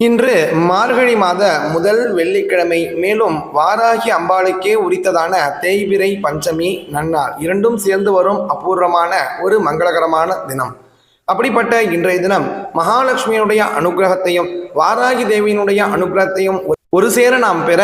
இன்று மார்கழி மாத முதல் வெள்ளிக்கிழமை மேலும் வாராகி அம்பாளுக்கே உரித்ததான தேய்பிரை பஞ்சமி நன்னாள் இரண்டும் சேர்ந்து வரும் அபூர்வமான ஒரு மங்களகரமான தினம். அப்படிப்பட்ட இன்றைய தினம் மகாலட்சுமியினுடைய அனுகிரகத்தையும் வாராகி தேவியினுடைய அனுகிரகத்தையும் ஒரு சேர நாம் பெற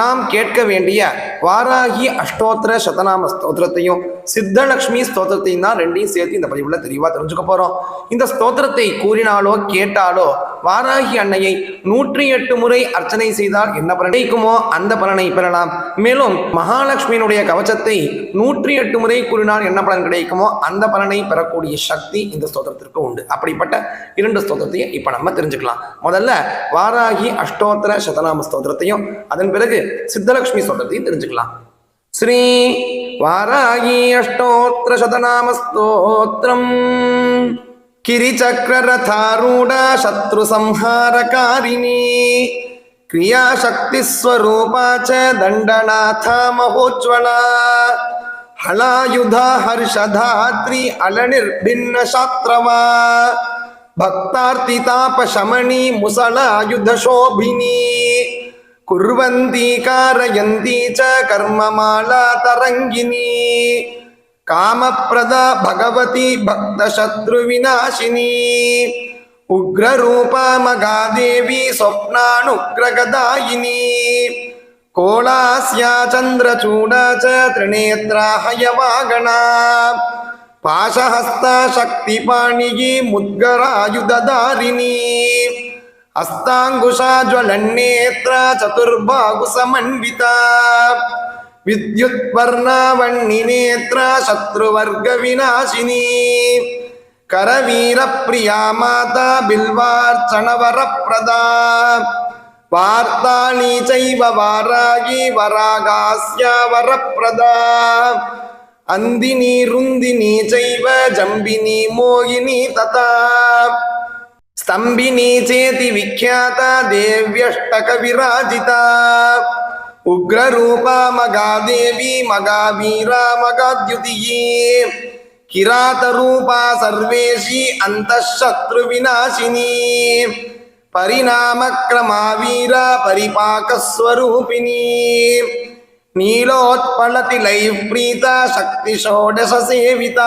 நாம் கேட்க வேண்டிய வாராகி அஷ்டோத்திர சதநாம ஸ்தோத்திரத்தையும் சித்தலக்ஷ்மி ஸ்தோத்திரத்தையும் தான் ரெண்டையும் சேர்த்து இந்த பதிவுல தெளிவா தெரிஞ்சுக்க போறோம். இந்த ஸ்தோத்திரத்தை கூறினாலோ கேட்டாலோ வாராகி அன்னையை நூற்றி எட்டு முறை அர்ச்சனை செய்தால் என்ன பலன் கிடைக்குமோ அந்த பலனை பெறலாம். மேலும் மகாலட்சுமியினுடைய கவச்சத்தை நூற்றி எட்டு முறை கூறினால் என்ன பலன் கிடைக்குமோ அந்த பலனை பெறக்கூடிய சக்தி இந்த ஸ்தோத்திரத்திற்கு உண்டு. அப்படிப்பட்ட இரண்டு ஸ்தோத்திரத்தையும் இப்ப நம்ம தெரிஞ்சுக்கலாம். முதல்ல வாராகி அஷ்டோத்திர சதநாம ஸ்தோத்திரத்தையும் அதன் பிறகு சித்தலட்சுமி ஸ்தோத்திரத்தையும் தெரிஞ்சுக்கலாம். ஸ்ரீ வாராகி அஷ்டோத்திர சதநாம ஸ்தோத்திரம். கிரிச்சக்ரரதாரூடா சத்ரு சம்ஹாரகாரிணி. क्रियाशक्तिस्वरूपा च दण्डनाथा महोज्ज्वला हलायुधा हर्षधात्री अलनिर्भिन्नशात्रवा भक्तार्तितापशमनी मुसलायुधशोभिनी कुर्वन्ती कारयन्ती च कर्ममाला तरङ्गिनी कामप्रदा भगवती भक्तशत्रुविनाशिनी उग्ररूपा मगादेवी स्वप्नानुग्रगदायिनी कोलास्या चन्द्रचूडा च त्रिनेत्रा हयवागणा पाशहस्ताशक्तिपाणिगी मुद्गरायुधधारिणी हस्ताङ्कुशा ज्वलन्नेत्रा चतुर्भागुसमन्विता विद्युत्पर्णावण्णिनेत्रा शत्रुवर्गविनाशिनी करवीरप्रिया माता बिल्वार्चणवरप्रदा वार्ताणी चैव वारागी वरागास्या वरप्रदा அந்தினி ருந்தினி ஜைவ ஜம்பினி மோகினி ததா ಸ್ತಂಭಿನಿ ಚೇತಿ ವಿಖ್ಯಾತ ದೇವ್ಯಷ್ಟಕ ವಿರಾಜಿತ ಉಗ್ರರೂಪ ಮಗಾ ದೇವಿ ಮಗಾ ವೀರ ಮಗಾದ್ಯುತಿಯೇ ಕಿರಾತ ರೂಪ ಸರ್ವೇಶಿ ಅಂತಃಶತ್ರು ವಿನಾಶಿನಿ ಪರಿಣಾಮ ಕ್ರಮ ವೀರ ಪರಿಪಾಕ ಸ್ವರೂಪಿಣಿ నీలోత్పలతి లైవ్రీత శక్తి షోడశ సేవిత.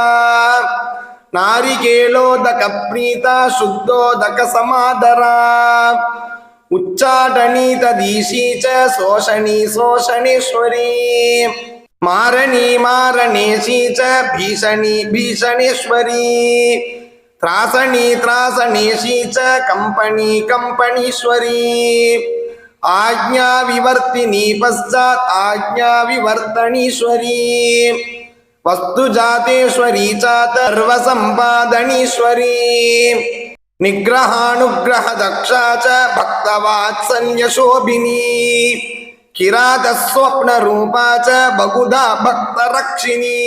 నారికేలోదక ప్రీత శుద్ధోదక సమాదరా. ఉచ్చాటనీత దీశీ చ శోషణీ శోషణేశ్వరీ. మారణీ మారణేశీ చ భీషణీ భీషణేశ్వరీ. త్రాసణీ త్రాసణేశీ చ కంపనీ కంపనీశ్వరీ. आज्ञा विवर्तिनी पश्चात आज्ञा विवर्तनीश्वरी वस्तु जातेश्वरी चातर्वसम्पादनीश्वरी निग्रहानुग्रह दक्षा च भक्तवात्सल्यशोभिनी किरातस्वप्नरूपा च बहुधा भक्तरक्षिणी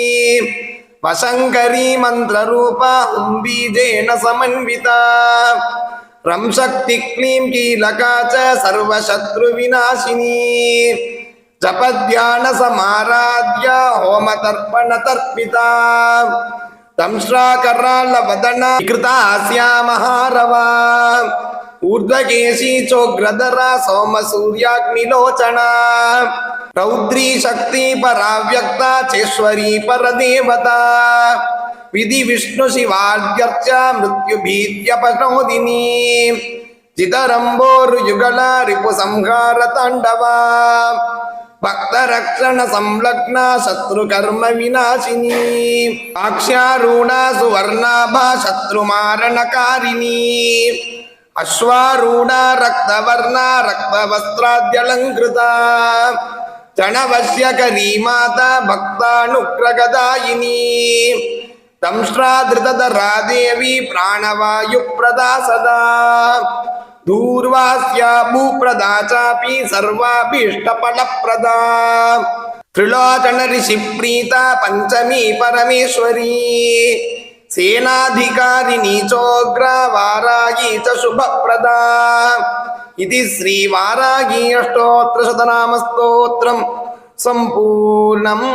वशङ्करी मन्त्ररूपा हुम्बीजेन समन्विता ரம்சக்தி க்ளீம் கீலகாச்ச சர்வசத்ரு விநாசினி. ஜபத்யான சமாராத்யா ஹோம தர்ப்பண தர்ப்பிதா. தம்ஸ்ராகரால வதனா கிருதா ஆசியா மகாரவா. ऊर्धकेशी चोग्रधरा सोम सूर्याग्निलोचना रौद्री शक्ति परा व्यक्ता चेश्वरी परदेवता विधि विष्णु शिवाद्यर्च मृत्यु भीत्यपनोदिनी चितरम्बोरुयुगल रिपुसंहार ताण्डवा भक्तरक्षण संलग्ना शत्रुकर्म विनाशिनी आक्ष्यारूढा सुवर्णाभा शत्रुमारणकारिणी अश्वारूढा रक्तवर्णा रक्तवस्त्राद्यलङ्कृता चणवश्यकरी माता भक्तानुग्रगदायिनी संश्राधृतधरादेवी प्राणवायुप्रदा सदा दूर्वास्या भूप्रदा चापि सर्वाभीष्टफलप्रदा त्रिलोचन ऋषिप्रीता पञ्चमी परमेश्वरी सेनाधिकारिणी चोग्रा वारायी च शुभप्रदा इति श्रीवारागी अष्टोत्तरशतनामस्तोत्रं सम्पूर्णम्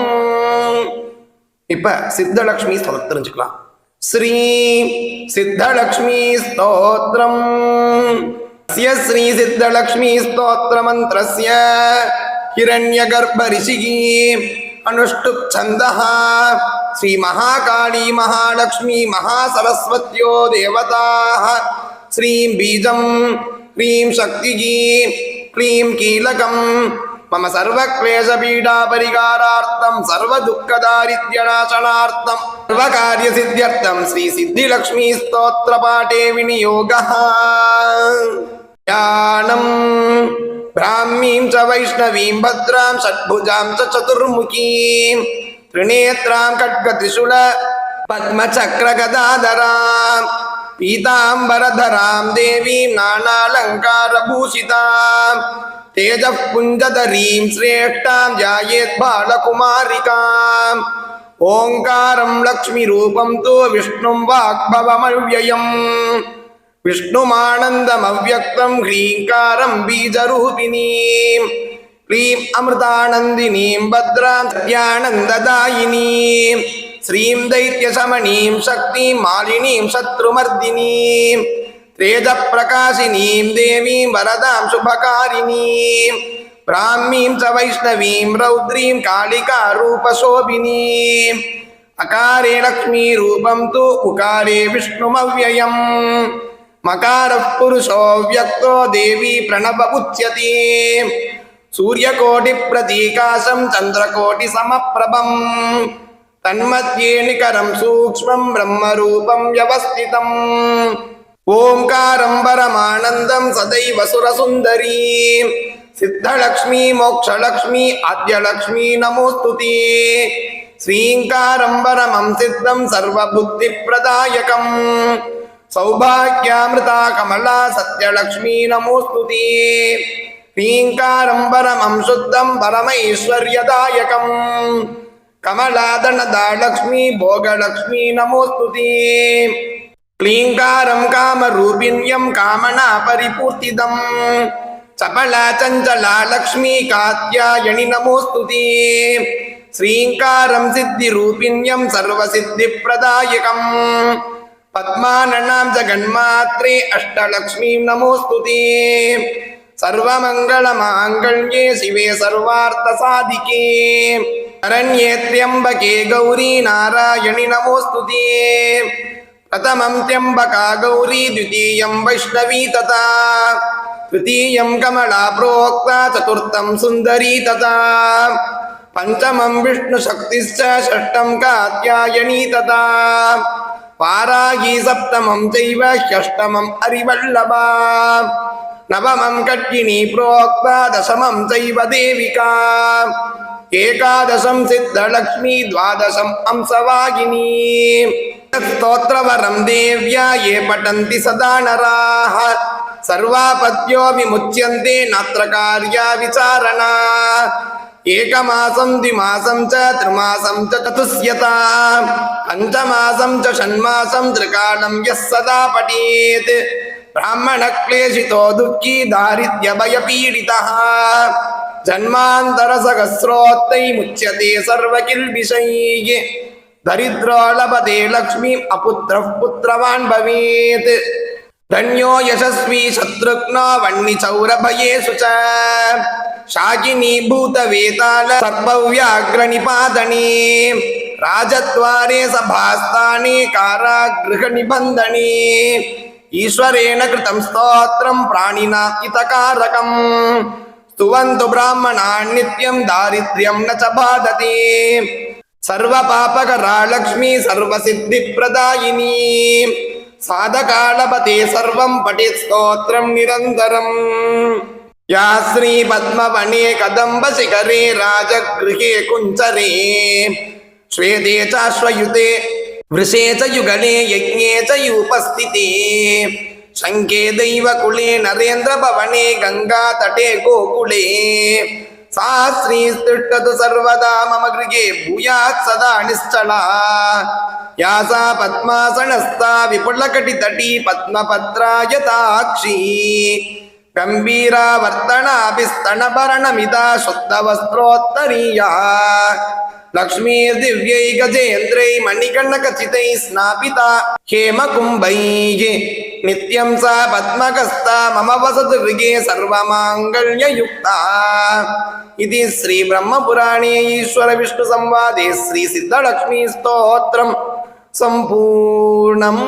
இப்ப சித்தலக்ஷ்மி ஸ்தோத்திரம் தெரிஞ்சுக்கலாம் ஸ்ரீ சித்தலக்ஷ்மி ஸ்தோத்திரம் अस्य श्रीसिद्धलक्ष्मीस्तोत्रमन्त्रस्य हिरण्यगर्भऋषिः अनुष्टुप् छन्दः श्रीमहाकाली महालक्ष्मी महासरस्वत्यो देवताः श्रीं बीजं क्लीं शक्तिः क्लीं कीलकम् मम सर्वक्लेशपीडापरिहारार्थं सर्वदुःखदारिद्र्यनाशनार्थं सर्वकार्यसिद्ध्यर्थं श्रीसिद्धिलक्ष्मीस्तोत्रपाठे विनियोगः ध्यानं ब्राह्मीं च वैष्णवीं भद्रां षड्भुजां च चतुर्मुखीं त्रिनेत्रां खड्गत्रिशूल पद्मचक्रगदाधरां पीताम्बरधरां देवीं नानालङ्कारभूषितां तेजः पुञ्जधरीं श्रेष्ठां ध्यायेत् बालकुमारिकाम् ओङ्कारं लक्ष्मीरूपं तु विष्णुं वाग्भवमव्ययम् विष्णुमानन्दमव्यक्तं ह्रीङ्कारं बीजरूपिणीं क्लीं अमृतानन्दिनीं भद्रां सत्यानन्ददायिनीं श्रीं दैत्यशमनीं शक्तिं मालिनीं शत्रुमर्दिनीं तेजप्रकाशिनीं देवीं वरदां शुभकारिणीं ब्राह्मीं च वैष्णवीं रौद्रीं कालिकारूपशोभिनीम् अकारे लक्ष्मीरूपं तु उकारे विष्णुमव्ययम् मकारः पुरुषो व्यक्तो देवी प्रणव उच्यते सूर्यकोटिप्रतीकाशं चन्द्रकोटिसमप्रभम् तन्मध्ये निकरं सूक्ष्मं ब्रह्मरूपं व्यवस्थितम् ஓம்காரம் பரமானந்தம் சதை வசுரசுந்தரி சித்தலக்ஷ்மி மோக்ஷலக்ஷ்மி ஆத்யலக்ஷ்மி நமோஸ்துதி. ஸ்ரீங்காரம் பரமம் சித்தம் சர்வபுத்தி பிரதாயகம் சௌபாகியாமிருதா கமலா சத்யலக்ஷ்மி நமோஸ்துதி. ீங்காரம் பரமம் சுத்தம் பரமைஸ்வர்யதாயகம். கமலாதனதா லக்ஷ்மி போகலக்ஷ்மி நமோஸ்துதி. क्लीङ्कारं कामरूपिण्यं कामना परिपूर्तिदम् चपला चञ्चला लक्ष्मी कात्यायणि नमोऽस्तु ते श्रीङ्कारं सिद्धिरूपिण्यं सर्वसिद्धिप्रदायकम् पद्माननां जगन्मात्रे अष्टलक्ष्मीं नमोऽस्तु ते सर्वमङ्गलमाङ्गल्ये शिवे सर्वार्थसाधिके शरण्ये त्र्यम्बके गौरी नारायणि नमोऽस्तु ते प्रथमं त्र्यम्बका गौरी द्वितीयं वैष्णवी तथा तृतीयं कमला प्रोक्ता चतुर्थं सुन्दरी तथा पञ्चमं विष्णुशक्तिश्च षष्ठं कात्यायनी तथा वाराही सप्तमं चैव ह्यष्टमम् हरिवल्लभा नवमं कट्टिनी प्रोक्ता दशमं चैव देविका एकादशं सिद्धलक्ष्मी द्वादशम् अंसवागिनी स्तोत्रवरं देव्या ये पठन्ति सदा नराः सर्वापत्यो विमुच्यन्ते नात्र कार्या विचारणा एकमासं द्विमासं च त्रिमासं च चतुष्यता पञ्चमासं च षण्मासं त्रिकालं यः सदा पठेत् ब्राह्मणक्लेशितो दुःखी दारिद्र्यभयपीडितः जन्मान्तरसहस्रोत्तैमुच्यते सर्वकिल्बिषैः दरिद्रो लभते लक्ष्मीम् अपुत्रः पुत्रवान् भवेत् धन्यो यशस्वी शत्रुघ्नो वह्निचौरभयेषु च शाकिनी भूतवेताल सर्पव्याघ्रनिपातने राजद्वारे सभास्थाने कारागृहनिबन्धने ईश्वरेण कृतं स्तोत्रं प्राणिना हितकारकम् स्तुवन्तु ब्राह्मणान् नित्यं दारिद्र्यं न च बाधते सर्वपापकरा लक्ष्मी सर्वसिद्धिप्रदायिनी साधकालपते सर्वं पठेत् स्तोत्रं निरन्तरम् या श्रीपद्मवने कदम्बशिखरे राजगृहे कुञ्चरे श्वेते चाश्वयुते वृषे च युगले यज्ञे च युपस्थिते शङ्के दैवकुले नरेन्द्रभवने गङ्गातटे गोकुले ಸಾ ಸ್ತ್ರೀ ತಿಟ್ಟದು ಸರ್ವದಾ ಮಮ ಗೃಹೆ ಭೂಯಾತ್ ಸದಾ ನಿಶ್ಚಳ ಯಾಸ ಪದ್ಮಾಸನಸ್ಥ ವಿಪುಲಕಟಿತಟಿ ಪದ್ಮಪತ್ರಾಯತಾಕ್ಷಿ गम्भीरावर्तनाभिस्तनभरणमिदा शुद्धवस्त्रोत्तरीया लक्ष्मीर्दिव्यै गजेन्द्रै मणिकर्णकचितैः स्नापिता हेमकुम्भैः नित्यं सा पद्मकस्ता मम वसतु गृहे सर्वमाङ्गल्ययुक्ता इति श्रीब्रह्मपुराणे ईश्वरविष्णुसंवादे श्रीसिद्धलक्ष्मीस्तोत्रं सम्पूर्णम्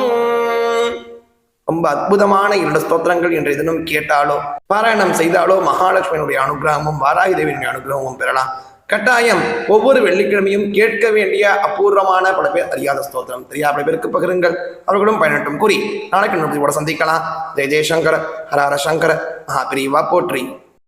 ரொம்ப அற்புதமான இரண்டு ஸ்தோத்திரங்கள் என்று எதனும் கேட்டாலோ பாராயணம் செய்தாலோ மகாலட்சுமியினுடைய அனுகிரகமும் வாராகி தேவியினுடைய அனுகிரகமும் பெறலாம். கட்டாயம் ஒவ்வொரு வெள்ளிக்கிழமையும் கேட்க வேண்டிய அபூர்வமான பல பேர் அறியாத ஸ்தோத்திரம். தெரியாத பல பேருக்கு பகிருங்கள். அவர்களும் பயனட்டும். கூறி நாளைக்கு இன்னொரு கூட சந்திக்கலாம். ஜெய ஜெயசங்கர் ஹர ஹர சங்கர மகாபிரிவா போற்றி.